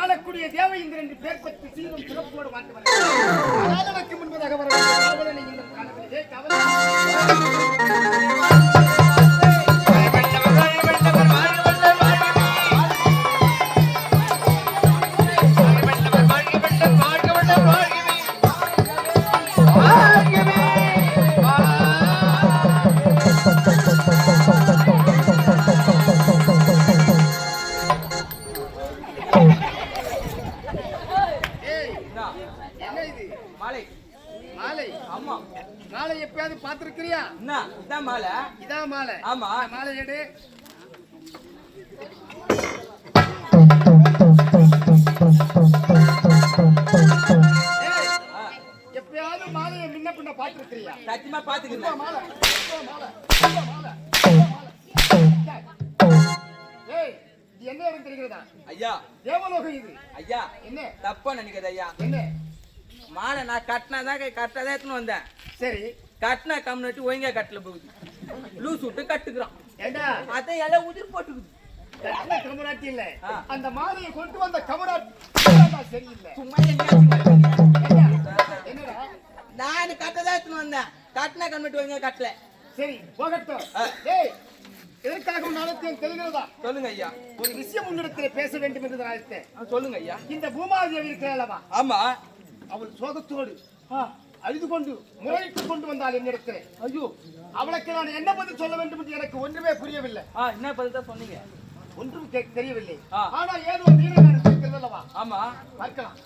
ஆளக்கூடிய தேவேந்திரன் என்று பேர் பற்றி சீரும் சிறப்போடு வாழ்ந்து முன்பதாக வர காவலனை இந்த காலத்திலே கவலை Oh. மாலை. ஆமா. மாலை எப்பயாவது பார்த்திருக்கிறியா? என்ன? இதான் மாலை. இதான் மாலை. ஆமா. மாலை எடு. எப்பயாவது மாலையை முன்ன பின்ன பார்த்திருக்கிறியா? சத்தியமா பாத்துக்கிறேன் மாலை மாலை. ஏய் என்ன தெரிகிறதா? ஐயா. தேவலோகம் இது. ஐயா. என்ன? தப்பா நினைக்காத ஐயா. என்ன? மாலை நான் கட்டினாதான் கரெக்டாக தான் எடுத்துன்னு வந்தேன். சரி. கட்டினா கம்னட்டு ஒழுங்கா கட்டல போகுது. லூஸ் விட்டு கட்டுக்குறான். அதான் எல்லாம் உதிர் போட்டுக்குது. கட்டின கமராட்டி இல்ல. அந்த மாலையை கொண்டு வந்த கமராட்டி சரியில்லை. சும்மா? என்னடா? நான் கட்டதான் எடுத்துன்னு வந்தேன். கட்டினா கம்னட்டு ஒழுங்கா கட்டல. சரி போகட்டும். டேய் எதற்காக நடத்தியம் தெரிகிறதா? சொல்லுங்க ஐயா. ஒரு விஷயம் உன்னிடத்தில் பேச வேண்டும் என்று நான் சொல்லுங்க ஐயா. இந்த பூமாதேவி இருக்கிறல்லவா ஆமா. அவள் சோகத்தோடு அழுது கொண்டு முறையிட்டுக் கொண்டு வந்தாள் என்னிடத்தில். ஐயோ. அவளுக்கு நான் என்ன பதில் சொல்ல வேண்டும் என்று எனக்கு ஒன்றுமே புரியவில்லை. ஆ என்ன பதில் தான் சொன்னீங்க? ஒன்றும் தெரியவில்லை. ஆ. ஆனால் ஏதோ வீரகாரன் இருக்கிறது அல்லவா? ஆமா. பார்க்கலாம்.